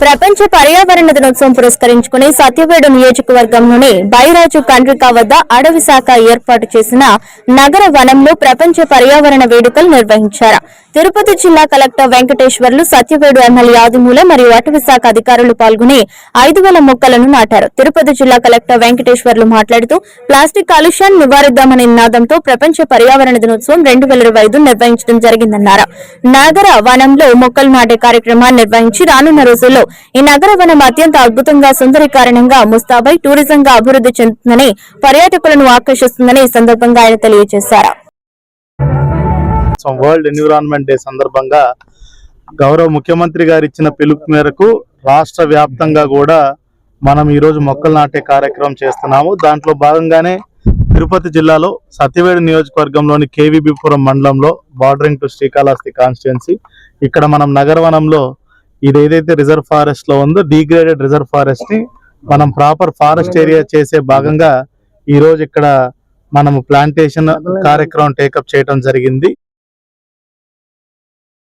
ప్రపంచ పర్యావరణ దినోత్సవం పురస్కరించుకుని సత్యవేడు నియోజకవర్గంలోని బైరాజు కండ్రికా వద్ద అడవి శాఖ ఏర్పాటు చేసిన నగర వనంలో ప్రపంచ పర్యావరణ వేడుకలు నిర్వహించారు. తిరుపతి జిల్లా కలెక్టర్ వెంకటేశ్వర్లు సత్యవేడు ఎమ్మెల్యే ఆదిమూల మరియు అటవీ శాఖ అధికారులు పాల్గొని ఐదు వేల మొక్కలను నాటారు. తిరుపతి జిల్లా కలెక్టర్ వెంకటేశ్వర్లు మాట్లాడుతూ ప్లాస్టిక్ కాలుష్యాన్ని నివారిద్దామనే నినాదంతో ప్రపంచ పర్యావరణ దినోత్సవం రెండు వేల ఇరవై ఐదు నిర్వహించడం జరిగిందన్నారు. నగర వనంలో మొక్కలు నాటే కార్యక్రమాన్ని నిర్వహించి రానున్న రోజుల్లో ఈ నగర వనం అత్యంత అద్భుతంగా సుందరీకరణంగా ముస్తాబై టూరిజంగా అభివృద్ధి చెందుతుందని పర్యాటకులను ఆకర్షిస్తుందని ఈ సందర్భంగా ఆయన తెలియజేశారు. వరల్డ్ ఎన్విరాన్మెంట్ డే సందర్భంగా గౌరవ ముఖ్యమంత్రి గారు ఇచ్చిన పిలుపు మేరకు రాష్ట్ర వ్యాప్తంగా కూడా మనం ఈరోజు మొక్కలు నాటే కార్యక్రమం చేస్తున్నాము. దాంట్లో భాగంగానే తిరుపతి జిల్లాలో సత్యవేడు నియోజకవర్గంలోని కేవీబీపురం మండలంలో బార్డరింగ్ టు శ్రీకాళహస్తి కాన్స్టిట్యున్సీ ఇక్కడ మనం నగరవనంలో ఇది ఏదైతే రిజర్వ్ ఫారెస్ట్లో ఉందో డీగ్రేడెడ్ రిజర్వ్ ఫారెస్ట్ని మనం ప్రాపర్ ఫారెస్ట్ ఏరియా చేసే భాగంగా ఈ రోజు ఇక్కడ మనము ప్లాంటేషన్ కార్యక్రమం టేకప్ చేయడం జరిగింది.